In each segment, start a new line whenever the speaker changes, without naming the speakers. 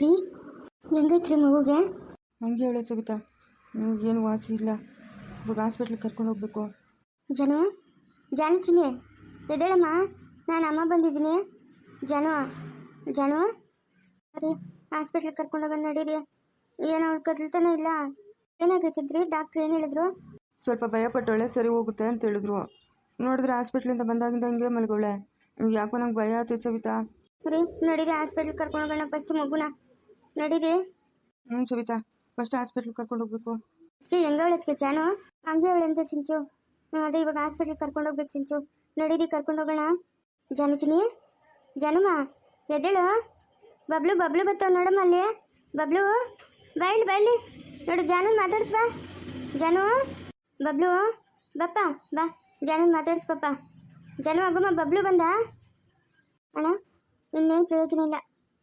ರೀ? ಹೆಂಗೈತ್ರಿ ಮಗುಗೆ?
ಹಂಗೆ ಹೇಳ ಸವಿತಾ. ಏನು ವಾಸಿ ಇಲ್ಲ. ಇವಾಗ ಹಾಸ್ಪಿಟ್ಲಿಗೆ ಕರ್ಕೊಂಡು ಹೋಗ್ಬೇಕು.
ಜನು ಜಾನು ಚಿನ್ನಿ ಎದ್ದೇಳಮ್ಮ. ನಾನು ಅಮ್ಮ ಬಂದಿದ್ದೀನಿ. ಜನು ಜನು. ರೀ ಹಾಸ್ಪಿಟ್ಲಿಗೆ ಕರ್ಕೊಂಡು ಹೋಗೋದು ನಡೀರಿ. ಏನೋ ಅವ್ಳು ಕದಲ್ತಾನೆ ಇಲ್ಲ. ಏನಾಗೈತದ್ರಿ ಡಾಕ್ಟ್ರ್ ಏನು ಹೇಳಿದ್ರು?
ಸ್ವಲ್ಪ ಭಯಪಟ್ಟವಳೆ ಸರಿ ಹೋಗುತ್ತೆ ಅಂತ ಹೇಳಿದ್ರು. ನೋಡಿದ್ರೆ ಹಾಸ್ಪಿಟ್ಲಿಂದ ಬಂದಾಗಿಂದ ಹಂಗೆ ಮಲ್ಗೋಳೆ ಯಾಕೋ ನಂಗೆ ಭಯ ಆಯ್ತು ಸವಿತಾ.
ರೀ ನಡೀರಿ ಹಾಸ್ಪಿಟ್ಲಿಗೆ ಕರ್ಕೊಂಡು ಹೋಗೋಣ. ಫಸ್ಟ್ ಮಗುನ. ನಡೀರಿ.
ಹ್ಞೂ ಸವಿತಾ ಫಸ್ಟ್ ಹಾಸ್ಪಿಟ್ಲಿಗೆ ಕರ್ಕೊಂಡು ಹೋಗ್ಬೇಕು.
ಅದಕ್ಕೆ ಹೆಂಗ ಹೇಳತ್ಗೆ ಜಾನು ಹಂಗೆ ಹೇಳಂತ ಸಿಂಚು? ಹ್ಞೂ ಅದೇ ಇವಾಗ ಹಾಸ್ಪಿಟ್ಲಿಗೆ ಕರ್ಕೊಂಡು ಹೋಗ್ಬೇಕು ಸಿಂಚು. ನಡೀರಿ ಕರ್ಕೊಂಡು ಹೋಗೋಣ. ಜಾನು ಚಿನಿ ಜಾನುಮ ಎದ್ದೇಳು? ಬಬ್ಲು ಬಬ್ಲು ಬರ್ತಾವ ನೋಡಮ್ಮ ಅಲ್ಲಿ. ಬಬ್ಲು ಬಾಯ್ಲಿ ಬಾಯ್ಲಿ ನೋಡು ಜಾನು ಮಾತಾಡ್ಸ್ ಬಾ. ಜಾನು ಬಬ್ಲು ಬಪ್ಪ ಬಾ. ಜಾನು ಮಾತಾಡ್ಸ್ ಪಪ್ಪ. ಜಾನು ಆಗಮ್ಮ ಬಬ್ಲು ಬಂದ? ಅಣ್ಣ ಇನ್ನೇನು ಪ್ರಯೋಜನ ಇಲ್ಲ.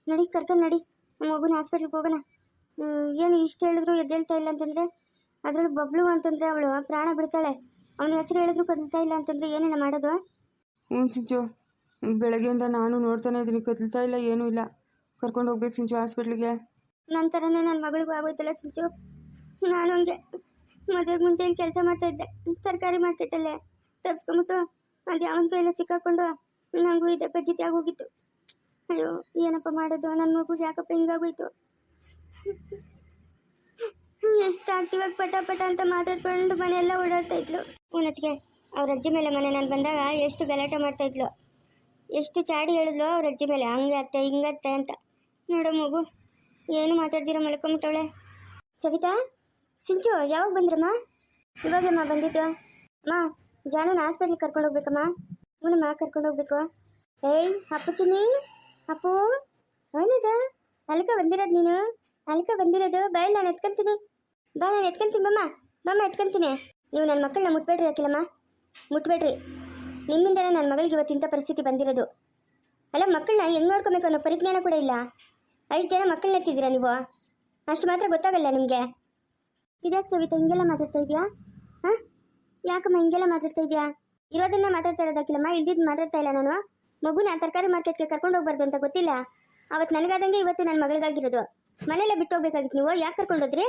ನಡಿ ಕರ್ಕೊಂಡು ನಡಿ. ನಮ್ಮ ಮಗುನ ಹಾಸ್ಪಿಟ್ಲಿಗೆ ಹೋಗೋಣ. ಏನು ಇಷ್ಟು ಹೇಳಿದ್ರು ಎದ್ದೇಳ್ತಾ ಇಲ್ಲ ಅಂತಂದ್ರೆ ಅದರಲ್ಲಿ ಬಬ್ಲು ಅಂತಂದ್ರೆ ಅವಳು ಪ್ರಾಣ ಬಿಡ್ತಾಳೆ. ಅವನ ಹೆಸರು ಹೇಳಿದ್ರು ಕದಲ್ತಾ ಇಲ್ಲ ಅಂತಂದ್ರೆ ಏನೇನು ಮಾಡೋದು?
ಹ್ಞೂ ಸಿಂಚು. ಬೆಳಗ್ಗೆಯಿಂದ ನಾನು ನೋಡ್ತಾನೆ ಇದ್ದೀನಿ ಕದಲ್ತಾ ಇಲ್ಲ ಏನೂ ಇಲ್ಲ. ಕರ್ಕೊಂಡು ಹೋಗ್ಬೇಕು ಸಿಂಚು ಹಾಸ್ಪಿಟ್ಲಿಗೆ
ನನ್ನ ಥರನೇ ನನ್ನ ಮಗಳಿಗೂ ಆಗೋಯ್ತಲ್ಲ ಸಿಂಚು? ನಾನು ಹಂಗೆ ಮದುವೆಗೆ ಮುಂಚೆ ಕೆಲಸ ಮಾಡ್ತಾ ಇದ್ದೆ. ತರಕಾರಿ ಮಾರ್ಕೆಟಲ್ಲೇ ತಪ್ಸ್ಕೊಂಬಿಟ್ಟು ಅದು ಯಾವನ ಕೈಯಲ್ಲ ಸಿಕ್ಕಾಕೊಂಡು ನನಗೂ ಇದೆ ಪಜಿತಿ ಆಗೋಗಿತ್ತು. ಅಯ್ಯೋ, ಏನಪ್ಪ ಮಾಡೋದು? ನನ್ನ ಮಗು ಯಾಕಪ್ಪ ಹಿಂಗಾಗೋಯ್ತು? ಎಷ್ಟು ಆಕ್ಟಿವಾಗಿ ಪಟ ಪಟ ಅಂತ ಮಾತಾಡ್ಕೊಂಡು ಮನೆಯೆಲ್ಲ ಓಡಾಡ್ತಾ ಇದ್ಲು. ಉನ್ನತ್ಗೆ ಅವ್ರ ಅಜ್ಜಿ ಮೇಲೆ ಮನೆ ನಾನು ಬಂದಾಗ ಎಷ್ಟು ಗಲಾಟೆ ಮಾಡ್ತಾ ಇದ್ಲು. ಎಷ್ಟು ಚಾಡಿ ಹೇಳಿದ್ಲು ಅವ್ರ ಅಜ್ಜಿ ಮೇಲೆ. ಹಂಗೆ ಅತ್ತೆ ಹಿಂಗತ್ತೆ ಅಂತ. ನೋಡೋ ಮಗು, ಏನು ಮಾತಾಡ್ತೀರಾ ಮಲ್ಕೊಂಬಿಟ್ಟವಳೆ. ಸವಿತಾ, ಸಿಂಚು, ಯಾವಾಗ ಬಂದ್ರಮ್ಮ? ಇವಾಗಮ್ಮ ಬಂದಿದ್ದು? ಅಮ್ಮ ಜಾನನ್ ಹಾಸ್ಪಿಟ್ಲಿಗೆ ಕರ್ಕೊಂಡು ಹೋಗ್ಬೇಕಮ್ಮ ಮಾ ಕರ್ಕೊಂಡು ಹೋಗ್ಬೇಕು ಏಯ್ ಅಪ್ಪು ಚಿನ್ನಿ ಅಪ್ಪು ಏನದ ಅಲ್ಕ ಬಂದಿರೋದು ನೀನು? ಅಲ್ಕ ಬಂದಿರೋದು? ಬಾಯ್ ನಾನು ಎತ್ಕೊಂತೀನಿ. ಬಾ, ನಾನು ಎತ್ಕೊಂತೀನಿ ಬಮ್ಮ ಬಮ್ಮ ಎತ್ಕೊಂತೀನಿ. ನೀವು ನನ್ನ ಮಕ್ಕಳನ್ನ ಮುಟ್ಬೇಡ್ರಿ, ಅಖಿಲಮ್ಮ. ಮುಟ್ಬೇಡ್ರಿ. ನಿಮ್ಮಿಂದಲೇ ನನ್ನ ಮಗಳಿಗೆ ಇವತ್ತಿಂಥ ಪರಿಸ್ಥಿತಿ ಬಂದಿರೋದು. ಅಲ್ಲ, ಮಕ್ಕಳನ್ನ ಹೆಂಗೆ ನೋಡ್ಕೊಬೇಕು ಅನ್ನೋ ಪರಿಜ್ಞಾನ ಕೂಡ ಇಲ್ಲ. ಐದು ಜನ ಮಕ್ಕಳನ್ನ ಎತ್ತಿದ್ದೀರಾ ನೀವು? ಅಷ್ಟು ಮಾತ್ರ ಗೊತ್ತಾಗಲ್ಲ ನಿಮಗೆ. ಇದ್ಯಾಕೆ ಸವಿತಾ, ಹಿಂಗೆಲ್ಲ ಮಾತಾಡ್ತಾ ಇದೆಯಾ? ಹಾಂ? ಯಾಕಮ್ಮ, ಹಿಂಗೆಲ್ಲ ಮಾತಾಡ್ತಾ ಇದೆಯಾ? ಇರೋದನ್ನ ಮಾತಾಡ್ತಾ ಇರೋದಕ್ಕಿಲ್ಲಮ್ಮ ಇಲ್ದಿದ್ದು ಮಾತಾಡ್ತಾ ಇಲ್ಲ ನಾನು. ಮಗುನ ತರಕಾರಿ ಮಾರ್ಕೆಟ್ಗೆ ಕರ್ಕೊಂಡು ಹೋಗ್ಬಾರ್ದು ಅಂತ ಗೊತ್ತಿಲ್ಲ? ಅವತ್ತು ನನಗಾದಂಗೆ ಇವತ್ತು ನನ್ನ ಮಗಳಿಗಾಗಿರೋದು. ಮನೆಯಲ್ಲೇ ಬಿಟ್ಟು ಹೋಗ್ಬೇಕಾಗಿತ್ತು ನೀವು, ಯಾಕೆ ಕರ್ಕೊಂಡೋದ್ರಿ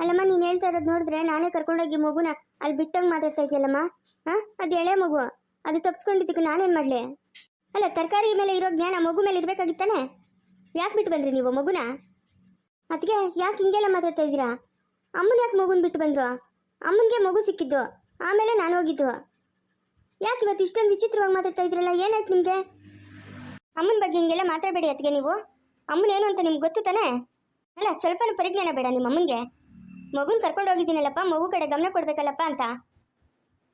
ಅಲ್ಲಮ್ಮ, ನೀನು ಹೇಳ್ತಾ ಇರೋದು ನೋಡಿದ್ರೆ ನಾನೇ ಕರ್ಕೊಂಡೋಗಿ ಮಗುನ ಅಲ್ಲಿ ಬಿಟ್ಟಂಗೆ ಮಾತಾಡ್ತಾ ಇದೆಯಲ್ಲಮ್ಮ? ಹಾಂ ಅದು ಎಳೆ ಮಗು. ಅದು ತಪ್ಪಿಸ್ಕೊಂಡಿದ್ದಕ್ಕೆ ನಾನೇನು ಮಾಡಲಿ? ಅಲ್ಲ, ತರಕಾರಿ ಮೇಲೆ ಇರೋ ಜ್ಞಾನ ಮಗು ಮೇಲೆ ಇರಬೇಕಾಗಿತ್ತಾನೆ ಯಾಕೆ ಬಿಟ್ಟು ಬಂದ್ರಿ ನೀವು ಮಗುನ? ಅದಕ್ಕೆ ಯಾಕೆ ಹಿಂಗೆಲ್ಲ ಮಾತಾಡ್ತಾ ಇದ್ದೀರಾ? ಅಮ್ಮನ ಯಾಕೆ ಮಗುನ ಬಿಟ್ಟು ಬಂದರು? ಅಮ್ಮನಿಗೆ ಮಗು ಸಿಕ್ಕಿದ್ದು. ಆಮೇಲೆ ನಾನು ಹೋಗಿದ್ದು. ಯಾಕೆ ಇವತ್ತು ಇಷ್ಟೊಂದು ವಿಚಿತ್ರವಾಗಿ ಮಾತಾಡ್ತಾ ಇದ್ರಲ್ಲ? ಏನಾಯ್ತು ನಿಮಗೆ? ಅಮ್ಮನ ಬಗ್ಗೆ ಹಿಂಗೆಲ್ಲ ಮಾತಾಡಬೇಡಿ ಅದಕ್ಕೆ ನೀವು. ಅಮ್ಮನ ಏನು ಅಂತ ನಿಮ್ಗೆ ಗೊತ್ತು ತಾನೇ? ಅಲ್ಲ, ಸ್ವಲ್ಪನೂ ಪರಿಜ್ಞಾನ ಬೇಡ ನಿಮ್ಮ ಅಮ್ಮನಿಗೆ. ಮಗುನ ಕರ್ಕೊಂಡು ಹೋಗಿದ್ದೀನಲ್ಲಪ್ಪ, ಮಗು ಕಡೆ ಗಮನ ಕೊಡ್ಬೇಕಲ್ಲಪ್ಪ ಅಂತ.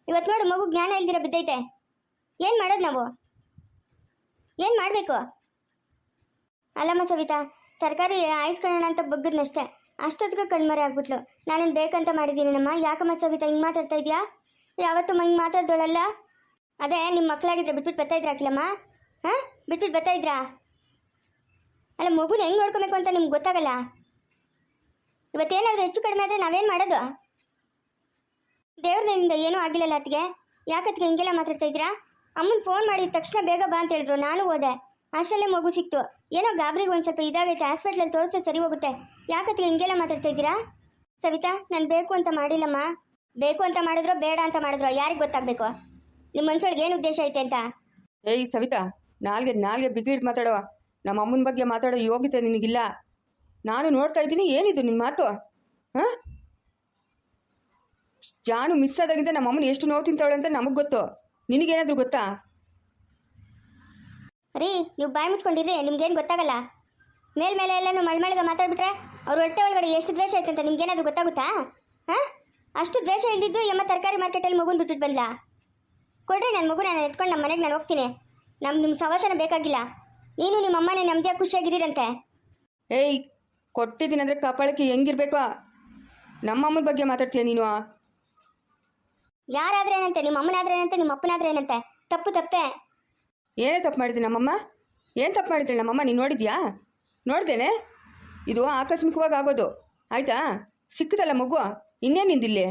ಇವತ್ತು ನೋಡು, ಮಗು ಜ್ಞಾನ ಇಲ್ದಿರ ಬಿದ್ದೈತೆ. ಏನು ಮಾಡೋದು ನಾವು? ಏನು ಮಾಡಬೇಕು? ಅಲ್ಲಮ್ಮ ಸವಿತಾ, ತರಕಾರಿ ಆಯಿಸ್ಕೊಳ್ಳೋಣ ಅಂತ ಬಗ್ಗದ್ನಷ್ಟೇ. ಅಷ್ಟೊತ್ತಿಗೆ ಕಣ್ಮರೆ ಆಗ್ಬಿಟ್ಲು. ನಾನೇನು ಬೇಕಂತ ಮಾಡಿದ್ದೀನಮ್ಮ ಯಾಕಮ್ಮ ಸವಿತಾ, ಹಿಂಗೆ ಮಾತಾಡ್ತಾ ಇದೆಯಾ? ಯಾವತ್ತೂ ಹಿಂಗೆ ಮಾತಾಡ್ದೋಳಲ್ಲ? ಅದೇ ನಿಮ್ಮ ಮಕ್ಕಳಾಗಿದ್ರೆ ಬಿಟ್ಬಿಟ್ಟು ಬರ್ತಾ ಇದ್ರಾ ಅಖಿಲಮ್ಮ? ಹಾಂ? ಬಿಟ್ಬಿಟ್ಟು ಬರ್ತಾ ಇದ್ರಾ ಅಲ್ಲ, ಮಗುನ ಹೆಂಗೆ ನೋಡ್ಕೊಬೇಕು ಅಂತ ನಿಮ್ಗೆ ಗೊತ್ತಾಗಲ್ಲ? ಇವತ್ತೇನಾದರೂ ಹೆಚ್ಚು ಕಡಿಮೆ ಆದರೆ ನಾವೇನು ಮಾಡೋದು? ದೇವ್ರದಿಂದ ಏನೂ ಆಗಿಲ್ಲಲ್ಲ ಅತ್ತಿಗೆ. ಯಾಕತ್ತಿಗೆ ಹಿಂಗೆಲ್ಲ ಮಾತಾಡ್ತಾ ಇದ್ದೀರಾ? ಅಮ್ಮನ ಫೋನ್ ಮಾಡಿದ ತಕ್ಷಣ ಬೇಗ ಬಾ ಅಂತ ಹೇಳಿದ್ರು. ನಾನು ಹೋದೆ. ಅಷ್ಟರಲ್ಲೇ ಮಗು ಸಿಕ್ತು. ಏನೋ ಗಾಬರಿಗೆ ಒಂದು ಸ್ವಲ್ಪ ಇದಾಗೈತೆ. ಹಾಸ್ಪಿಟ್ಲಲ್ಲಿ ತೋರಿಸ್ತಾ ಸರಿ ಹೋಗುತ್ತೆ. ಯಾಕತ್ತಿಗೆ ಹಿಂಗೆಲ್ಲ ಮಾತಾಡ್ತಾ ಇದ್ದೀರಾ? ಸವಿತಾ, ನಾನು ಬೇಕು ಅಂತ ಮಾಡಿಲ್ಲಮ್ಮ. ಬೇಕು ಅಂತ ಮಾಡಿದ್ರೋ ಬೇಡ ಅಂತ ಮಾಡಿದ್ರೋ ಯಾರಿಗೆ ಗೊತ್ತಾಗಬೇಕು? ನಿಮ್ಮ ಮನ್ಸೊಳಗೆ ಏನು ಉದ್ದೇಶ ಐತೆ ಅಂತ?
ಏಯ್ ಸವಿತಾ ನಾಲ್ಗೆ ನಾಲ್ಗೆ ಬಿಗಿಡ್ ಮಾತಾಡೋ. ನಮ್ಮ ಅಮ್ಮನ ಬಗ್ಗೆ ಮಾತಾಡೋ ಯೋಗ್ಯತೆ ನಿನಗಿಲ್ಲ. ನಾನು ನೋಡ್ತಾ ಇದ್ದೀನಿ ಏನಿದು ನಿನ್ನ ಮಾತು? ಹಾಂ? ಜಾನು ಮಿಸ್ ಆದಾಗಿಂದ ನಮ್ಮ ಅಮ್ಮನ ಎಷ್ಟು ನೋವು ತಿಂತಾಳೆ ಅಂತ ನಮಗೆ ಗೊತ್ತು. ನಿನಗೇನಾದರೂ ಗೊತ್ತಾ?
ರೀ ನೀವು ಬಾಯಿ ಮುಚ್ಕೊಂಡಿರಿ ನಿಮ್ಗೇನು ಗೊತ್ತಾಗಲ್ಲ. ಮೇಲ್ಮೇಲೆ ಎಲ್ಲನೂ ಮಳ್ಮಳಿಗೆ ಮಾತಾಡ್ಬಿಟ್ರೆ ಅವ್ರ ಹೊಟ್ಟೆ ಒಳಗಡೆ ಎಷ್ಟು ದ್ವೇಷ ಐತೆ ಅಂತ ನಿಮ್ಗೇನಾದರೂ ಗೊತ್ತಾಗುತ್ತಾ? ಹಾಂ? ಅಷ್ಟು ದ್ವೇಷ ಇಲ್ದಿದ್ದು ಎಮ್ಮ ತರಕಾರಿ ಮಾರ್ಕೆಟಲ್ಲಿ ಮಗುನ ಬಿಟ್ಟು ಬಂದ್ಲ? ಕೊಡ್ರಿ ನನ್ನ ಮಗು ನಾನು ಎತ್ಕೊಂಡು ನಮ್ಮ ಮನೆಗೆ ನಾನು ಹೋಗ್ತೀನಿ. ನಮ್ಗೆ ನಿಮ್ಮ ಸವಾಸನ ಬೇಕಾಗಿಲ್ಲ. ನೀನು ನಿಮ್ಮ ಅಮ್ಮನೇ ನೆಮ್ಮದಿಯ ಖುಷಿಯಾಗಿರೀರಂತೆ.
ಏಯ್ ಕೊಟ್ಟಿದ್ದೀನಿ ಅಂದರೆ ಕಪಾಳಕ್ಕೆ ಹೆಂಗಿರ್ಬೇಕು? ನಮ್ಮ ಅಮ್ಮನ ಬಗ್ಗೆ ಮಾತಾಡ್ತೀಯ ನೀನು?
ಯಾರಾದ್ರೆ ಏನಂತೆ? ನಿಮ್ಮ ಅಮ್ಮನಾದ್ರೆ ಏನಂತೆ? ನಿಮ್ಮ ಅಪ್ಪನಾದ್ರೆ ಏನಂತೆ? ತಪ್ಪು ತಪ್ಪೆ.
ಏನೇ ತಪ್ಪು ಮಾಡಿದ್ರಿ ನಮ್ಮಮ್ಮ? ಏನು ತಪ್ಪು ಮಾಡಿದ್ರಿ ನಮ್ಮಮ್ಮ? ನೀನು ನೋಡಿದ್ಯಾ? ನೋಡ್ದೇನೆ? ಇದು ಆಕಸ್ಮಿಕವಾಗಿ ಆಗೋದು. ಆಯಿತಾ? ಸಿಕ್ಕದಲ್ಲ ಮಗು? ಇನ್ನೇನು ನಿಂದಿಲ್ಲೇ?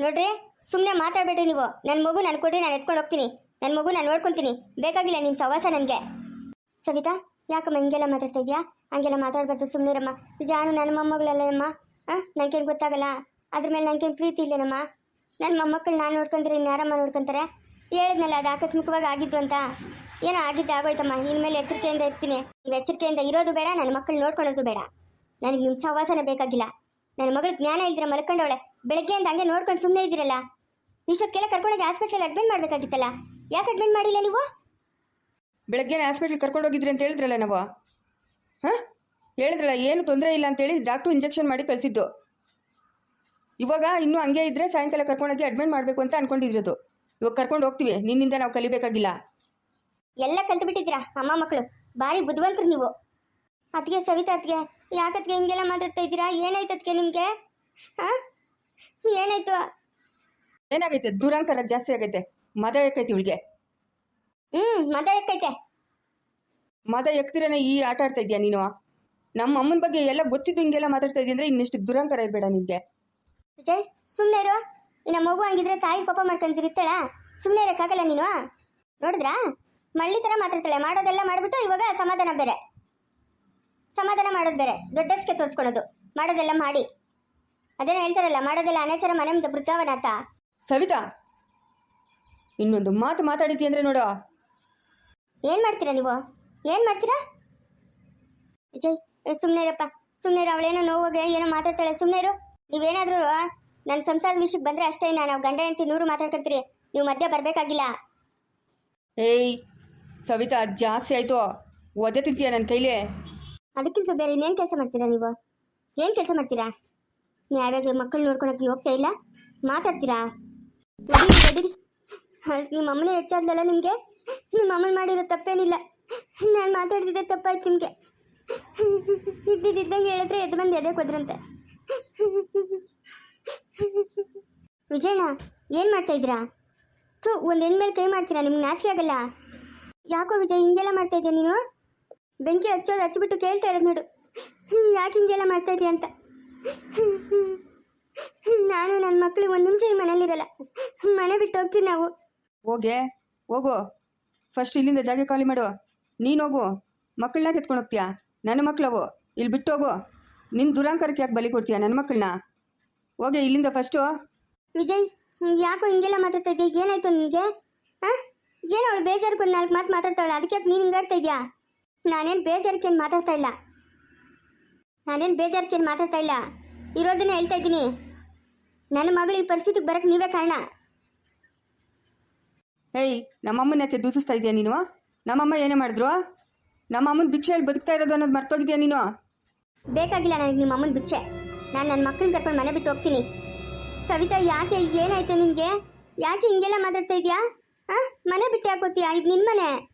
ನೋಡ್ರಿ ಸುಮ್ಮನೆ ಮಾತಾಡಬೇಡ್ರಿ ನೀವು. ನನ್ನ ಮಗು ನಾನು ಕೊಡ್ರಿ, ನಾನು ಎತ್ಕೊಂಡು ಹೋಗ್ತೀನಿ. ನನ್ನ ಮಗು ನಾನು ನೋಡ್ಕೊತೀನಿ. ಬೇಕಾಗಿಲ್ಲ ನಿಮ್ಮ ಸವಾಸ ನನಗೆ. ಸವಿತಾ, ಯಾಕಮ್ಮ ಹಿಂಗೆಲ್ಲ ಮಾತಾಡ್ತಾ ಇದೆಯಾ? ಹಂಗೆಲ್ಲ ಮಾತಾಡ್ಬಾರ್ದು ಸುಮ್ಮನಿರಮ್ಮ ಜಾನು ನನ್ನ ಮೊಮ್ಮಗಳಲ್ಲಮ್ಮ ಹಾಂ? ನನಗೇನು ಗೊತ್ತಾಗಲ್ಲ. ಅದ್ರ ಮೇಲೆ ನನಗೇನು ಪ್ರೀತಿ ಇಲ್ಲೇನಮ್ಮ? ನನ್ನ ಮೊಮ್ಮಕ್ಕಳು ನಾನು ನೋಡ್ಕೊಂತಾರೆ ಇನ್ನು ಯಾರಮ್ಮ ನೋಡ್ಕೊಂತಾರೆ? ಹೇಳಿದ್ನಲ್ಲ ಅದು ಆಕಸ್ಮಿಕವಾಗಿ ಆಗಿದ್ದು ಅಂತ. ಏನೋ ಆಗಿದ್ದು, ಆಗೋಯ್ತಮ್ಮ. ಇನ್ಮೇಲೆ ಎಚ್ಚರಿಕೆಯಿಂದ ಇರ್ತೀನಿ. ನೀವು ಎಚ್ಚರಿಕೆಯಿಂದ ಇರೋದು ಬೇಡ ನನ್ನ ಮಕ್ಕಳು ನೋಡ್ಕೊಳ್ಳೋದು ಬೇಡ. ನನಗೆ ನಿಮ್ಮ ಸಹವಾಸನ ಬೇಕಾಗಿಲ್ಲ. ನನ್ನ ಮಗಳು ಜ್ಞಾನ ಇಲ್ದಿರ ಮಲ್ಕೊಂಡವಳೆ. ಬೆಳಗ್ಗೆಯಿಂದ ಹಂಗೆ ನೋಡ್ಕೊಂಡು ಸುಮ್ಮನೆ ಇದ್ದೀರಲ್ಲ? ಇಷ್ಟೊತ್ತಿಗೆಲ್ಲ ಕರ್ಕೊಂಡೋಗಿ ಹಾಸ್ಪಿಟ್ಲಲ್ಲಿ ಅಡ್ಮಿಟ್ ಮಾಡಬೇಕಾಗಿತ್ತಲ್ಲ? ಯಾಕೆ ಅಡ್ಮಿಟ್ ಮಾಡಿಲ್ಲ ನೀವು?
ಬೆಳಗ್ಗೆ ಹಾಸ್ಪಿಟ್ಲ್ ಕರ್ಕೊಂಡು ಹೋಗಿದ್ರಿ ಅಂತ ಹೇಳಿದ್ರಲ್ಲ ನಾವು? ಹಾಂ? ಹೇಳಿದ್ರಲ್ಲ ಏನು ತೊಂದರೆ ಇಲ್ಲ ಅಂತೇಳಿ ಡಾಕ್ಟ್ರು ಇಂಜೆಕ್ಷನ್ ಮಾಡಿ ಕಳಿಸಿದ್ದು. ಇವಾಗ ಇನ್ನೂ ಹಂಗೆ ಇದ್ದರೆ ಸಾಯಂಕಾಲ ಕರ್ಕೊಂಡೋಗಿ ಅಡ್ಮಿಟ್ ಮಾಡಬೇಕು ಅಂತ ಅನ್ಕೊಂಡಿರೋದು. ಇವಾಗ ಕರ್ಕೊಂಡು ಹೋಗ್ತೀವಿ ನಿನ್ನಿಂದ ನಾವು ಕಲಿಬೇಕಾಗಿಲ್ಲ.
ಎಲ್ಲ ಕಲ್ತು ಬಿಟ್ಟಿದ್ದೀರಾ ಅಮ್ಮ ಮಕ್ಕಳು? ಭಾರಿ ಬುದ್ಧಿವಂತರು ನೀವು. ಅದಕ್ಕೆ ಸವಿತಾ ಅದಕ್ಕೆ ಯಾಕತ್ಗೆ ಹಿಂಗೆಲ್ಲ ಮಾತಾಡ್ತಾ ಇದ್ದೀರಾ? ಏನಾಯ್ತು ಅದಕ್ಕೆ ನಿಮಗೆ? ಹಾಂ? ಏನಾಯ್ತು?
ಏನಾಗೈತೆ? ದುರಂಕಾರ ಜಾಸ್ತಿ ಆಗೈತೆ. ಮದ ಎಕ್ಕೈತಿ ಇವಳಿಗೆ.
ಹ್ಞೂ ಮದ ಎಕ್ಕೈತೆ
ಮದ ಎಕ್ತಿರನೇ ಈ ಆಟ ಆಡ್ತಾ ಇದೀಯ ನೀನು? ನಮ್ಮ ಅಮ್ಮನ ಬಗ್ಗೆ ಎಲ್ಲ ಗೊತ್ತಿದ್ದು ಹಿಂಗೆಲ್ಲ ಮಾತಾಡ್ತಾ ಇದೀಯ ಅಂದರೆ ಇನ್ನಿಷ್ಟು ದುರಂಕಾರ ಇರಬೇಡ ನಿನಗೆ.
ವಿಜಯ್ ಸುಮ್ಮನೆ ಇರು. ಇನ್ನ ಮಗು ಹಂಗಿದ್ರೆ ತಾಯಿ ಕೋಪ ಮಾಡ್ಕೊಂತಿರ್ತಾಳ ಸುಮ್ಮನೆ ಇರೋಕ್ಕಾಗಲ್ಲ ನೀನು? ನೋಡಿದ್ರಾ? ಮಳ್ಳಿ ಥರ ಮಾತಾಡ್ತಾಳೆ. ಮಾಡೋದೆಲ್ಲ ಮಾಡಿಬಿಟ್ಟು ಇವಾಗ ಸಮಾಧಾನ ಬೇರೆ. ಸಮಾಧಾನ ಮಾಡೋದು ಬೇರೆ ದೊಡ್ಡಸ್ಕೆ ತೋರಿಸ್ಕೊಳ್ಳೋದು. ಮಾಡೋದೆಲ್ಲ ಮಾಡಿ. ಅದೇನೋ ಹೇಳ್ತಾರಲ್ಲ ಮಾಡೋದೆಲ್ಲ ಅನೇಚರ ಮನೆ ಮುಂದೆ ಬೃತಾವನ ಅಂತ
ಸವಿತಾ ಇನ್ನೊಂದು ಮಾತು ಮಾತಾಡಿದ್ದಿ ಅಂದರೆ ನೋಡು.
ಏನು ಮಾಡ್ತೀರಾ ನೀವು? ಏನು ಮಾಡ್ತೀರಾ? ವಿಜಯ್ ಸುಮ್ಮನೆ ಇರಪ್ಪ. ಸುಮ್ಮನೆ ಇರು ಅವಳೇನೋ ನೋವಾಗ ಏನೋ ಮಾತಾಡ್ತಾಳೆ. ಸುಮ್ಮನೆ ಇರು. ನೀವೇನಾದರೂ ನನ್ನ ಸಂಸಾರದ ವಿಷಯಕ್ಕೆ ಬಂದರೆ ಅಷ್ಟೇ ನಾವು ಗಂಡ ಹೆಂಡತಿ ನೂರು ಮಾತಾಡ್ಕೊತೀರಿ. ನೀವು ಮಧ್ಯೆ ಬರಬೇಕಾಗಿಲ್ಲ.
ಏಯ್ ಸವಿತಾ ಜಾಸ್ತಿ ಆಯಿತು. ಒದೆ ತಿಂತೀಯ ನನ್ನ ಕೈಲೇ?
ಅದಕ್ಕಿಂತ ಬೇರೆ ಇನ್ನೇನು ಕೆಲಸ ಮಾಡ್ತೀರಾ ನೀವು? ಏನು ಕೆಲಸ ಮಾಡ್ತೀರಾ? ನೀವು ಯಾವಾಗ ಮಕ್ಕಳು ನೋಡ್ಕೊಳಕ್ಕೆ ಹೋಗ್ತಾ ಇಲ್ಲ? ಮಾತಾಡ್ತೀರಾ? ನಿಮ್ಮ ಅಮ್ಮನೇ ಹೆಚ್ಚಾದ್ಲಲ್ಲ ನಿಮಗೆ? ನಿಮ್ಮ ಅಮ್ಮನ ಮಾಡಿರೋ ತಪ್ಪೇನಿಲ್ಲ. ನಾನು ಮಾತಾಡ್ತಿದ್ದೆ ತಪ್ಪಾಯ್ತು ನಿಮಗೆ. ಇದ್ದಿದ್ದಂಗೆ ಹೇಳಿದ್ರೆ ಎದ್ದು ಬಂದು ಎದೆ ಕೊದ್ರಂತೆ. ವಿಜಯಣ್ಣ, ಏನು ಮಾಡ್ತಾ ಇದ್ದೀರಾ? ಥೂ, ಒಂದು ಹೆಣ್ಮೇಲೆ ಕೈ ಮಾಡ್ತೀರಾ? ನಿಮ್ಗೆ ನಾಚಿಕೆ ಆಗಲ್ಲ? ಯಾಕೋ ವಿಜಯ್ ಹಿಂಗೆಲ್ಲ ಮಾಡ್ತಾ ಇದೆಯಾ ನೀನು? ಬೆಂಕಿ ಹಚ್ಚೋದು ಹಚ್ಚಿಬಿಟ್ಟು ಕೇಳ್ತಾ ಇರೋದು ನೋಡು. ಯಾಕೆ ಹಿಂಗೆಲ್ಲ ಮಾಡ್ತಾ ಇದೀಯ ಅಂತ. ನಾನು ನನ್ನ ಮಕ್ಕಳು ಒಂದು ನಿಮಿಷ ಈ ಮನೇಲಿರಲ್ಲ ಮನೆ ಬಿಟ್ಟು ಹೋಗ್ತೀವಿ ನಾವು.
ಹೋಗೆ ಹೋಗು. ಫಸ್ಟ್ ಇಲ್ಲಿಂದ ಜಾಗ ಖಾಲಿ ಮಾಡು. ನೀನು ಹೋಗು. ಮಕ್ಕಳನ್ನ ಕೆತ್ಕೊಂಡು ಹೋಗ್ತೀಯಾ? ನನ್ನ ಮಕ್ಕಳವು ಇಲ್ಲಿ ಬಿಟ್ಟು ಹೋಗು. ನಿನ್ನ ದುರಾಂಕಾರಕ್ಕೆ ಯಾಕೆ ಬಲಿ ಕೊಡ್ತೀಯಾ ನನ್ನ ಮಕ್ಕಳನ್ನ ಹೋಗೆ ಇಲ್ಲಿಂದ ಫಸ್ಟು
ವಿಜಯ್ ಯಾಕೋ ಹಿಂಗೆಲ್ಲ ಮಾತಾಡ್ತಾ ಇದೀಯ? ಏನಾಯ್ತು ನಿನಗೆ? ಹಾಂ? ಏನೋ ಅವಳು ಬೇಜಾರಕ್ಕೆ ಒಂದು ನಾಲ್ಕು ಮಾತು ಮಾತಾಡ್ತಾವಳೆ? ಅದಕ್ಕೆ ಯಾಕೆ ನೀನು ಹಿಂಗಾಡ್ತಾ ಇದೆಯಾ? ನಾನೇನು ಬೇಜಾರಕ್ಕೇನು ಮಾತಾಡ್ತಾ ಇಲ್ಲ. ನಾನೇನು ಬೇಜಾರಕ್ಕೇನು ಮಾತಾಡ್ತಾ ಇಲ್ಲ. ಇರೋದನ್ನ ಹೇಳ್ತಾ ಇದ್ದೀನಿ. ನನ್ನ ಮಗಳು ಈ ಪರಿಸ್ಥಿತಿಗೆ ಬರಕ್ಕೆ ನೀವೇ ಕಾರಣ.
ಏಯ್ ನಮ್ಮಮ್ಮನ ಯಾಕೆ ದೂಸಿಸ್ತಾ ಇದೆಯಾ ನೀನು? ನಮ್ಮಮ್ಮ ಏನೇ ಮಾಡಿದ್ರು? ನಮ್ಮ ಅಮ್ಮನ ಭಿಕ್ಷೆಯಲ್ಲಿ ಬದುಕ್ತಾ ಇರೋದು ಅನ್ನೋದು ಮರ್ತೋಗಿದ್ಯಾ ನೀನು?
ಬೇಕಾಗಿಲ್ಲ ನನಗೆ ನಿಮ್ಮ ಅಮ್ಮನ ಭಿಕ್ಷೆ. ನಾನು ನನ್ನ ಮಕ್ಕಳನ್ನ ಕರ್ಕೊಂಡು ಮನೆ ಬಿಟ್ಟು ಹೋಗ್ತೀನಿ. ಸವಿತಾ ಯಾಕೆ ಈಗ ಏನಾಯ್ತು ನಿನಗೆ? ಯಾಕೆ ಹಿಂಗೆಲ್ಲ ಮಾತಾಡ್ತಾ ಇದೆಯಾ? ಹಾಂ ಮನೆ ಬಿಟ್ಟು ಯಾಕೋತೀಯಾ ಇದು ನಿನ್ನ ಮನೆ.